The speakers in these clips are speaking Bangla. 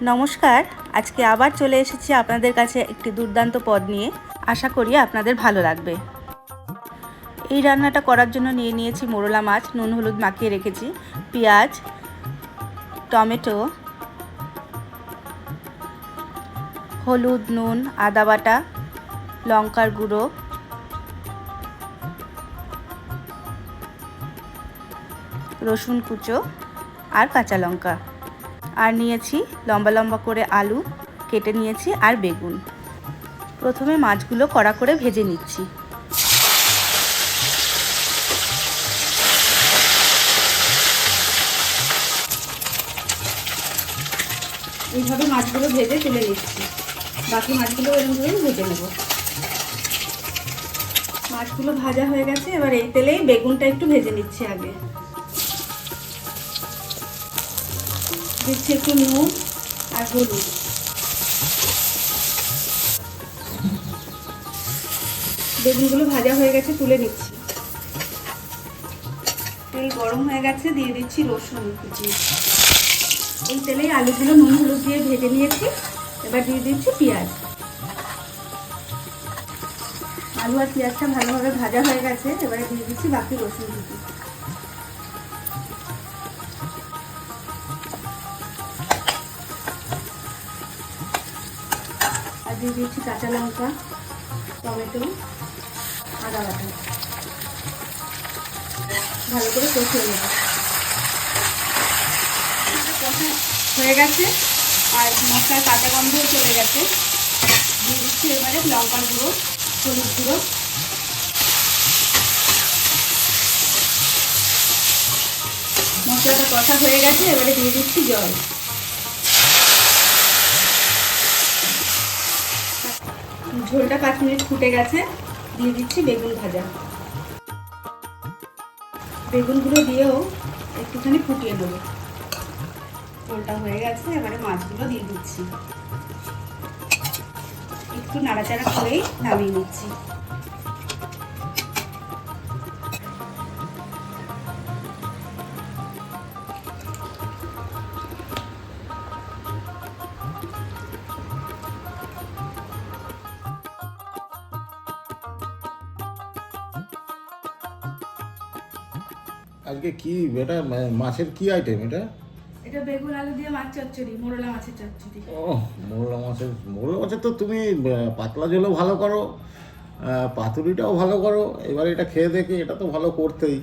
নমস্কার, আজকে আবার চলে এসেছি আপনাদের কাছে একটি দুর্দান্ত পদ নিয়ে। আশা করি আপনাদের ভালো লাগবে। এই রান্নাটা করার জন্য নিয়ে নিয়েছি মোরলা মাছ, নুন হলুদ মাখিয়ে রেখেছি, পেঁয়াজ, টমেটো, হলুদ, নুন, আদা বাটা, লঙ্কার গুঁড়ো, রসুন কুচো আর কাঁচা লঙ্কা। আর নিয়েছি লম্বা লম্বা করে আলু, কেটে নিয়েছি আর বেগুন। প্রথমে মাছগুলো কড়া করে ভেজে নিচ্ছি। এইভাবে মাছগুলো ভেজে তুলে নিচ্ছি। বাকি মাছগুলো এরকমভাবেই ভেজে নেব। মাছগুলো ভাজা হয়ে গেছে, এবার এই তেলেই বেগুনটা একটু ভেজে নিচ্ছি আগে। দিচ্ছি একটু নুন আর হলুদ। বেগুনগুলো ভাজা হয়ে গেছে, তুলে নিচ্ছি। তেল গরম হয়ে গেছে, দিয়ে দিচ্ছি রসুন কুচি। এই তেলেই আলুগুলো নুন হলুদ দিয়ে ভেজে নিয়েছি। এবার দিয়ে দিচ্ছি পেঁয়াজ। আলু আর পেঁয়াজটা ভালোভাবে ভাজা হয়ে গেছে, এবারে দিয়ে দিচ্ছি বাকি রসুন কুচি। দিয়ে দিচ্ছি কাঁচা লঙ্কা, টমেটো আদা। বাটা ভালো করে কষিয়ে নেব। কষা হয়ে গেছে আর মশলার কাঁচা গন্ধও চলে গেছে। দিয়ে দিচ্ছি এবারে লঙ্কার গুঁড়ো, হলুদ গুঁড়ো। মশলাটা কষা হয়ে গেছে, এবারে দিয়ে দিচ্ছি জল। ঝোলটা পাঁচ মিনিট ফুটে গেছে, দিয়ে দিচ্ছি বেগুন ভাজা। বেগুনগুলো দিয়েও একটুখানি ফুটিয়ে নেব। ঝোলটা হয়ে গেছে, এবারে মাছগুলো দিয়ে দিচ্ছি। একটু নাড়াচাড়া করেই নামিয়ে নিচ্ছি। আজকে কি এটা মাছের কি আইটেম এটা? এটা বেগুন আলু দিয়ে মাছ চচ্চড়ি মোরলা মাছের চচ্চড়ি। ও মোরলা মাছের মোরলা মাছের তো তুমি পাতলা ঝোলও ভালো করো পাতুরিটাও ভালো করো এবার এটা খেয়ে দেখি এটা তো ভালো করতেই।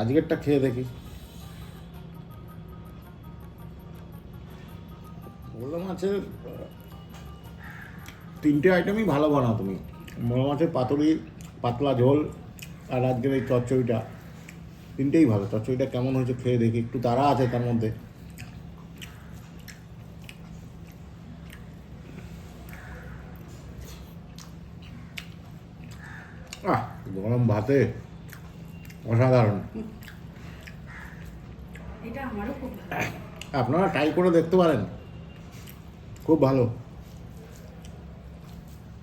আজকেরটা খেয়ে দেখি। মোরলা মাছের তিনটে আইটেমই ভালো বানাও তুমি। মোরলা মাছের পাতুরি পাতলা ঝোল আর আজকের এই চচ্চড়িটা। তিনটেই ভালো। চচ্চড়িটা কেমন হয়েছে খেয়ে দেখি। একটু তারা আছে তার মধ্যে। আহ গরম ভাতে অসাধারণ। আপনারা ট্রাই করে দেখতে পারেন। খুব ভালো।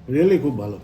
রিয়েলি খুব ভালো।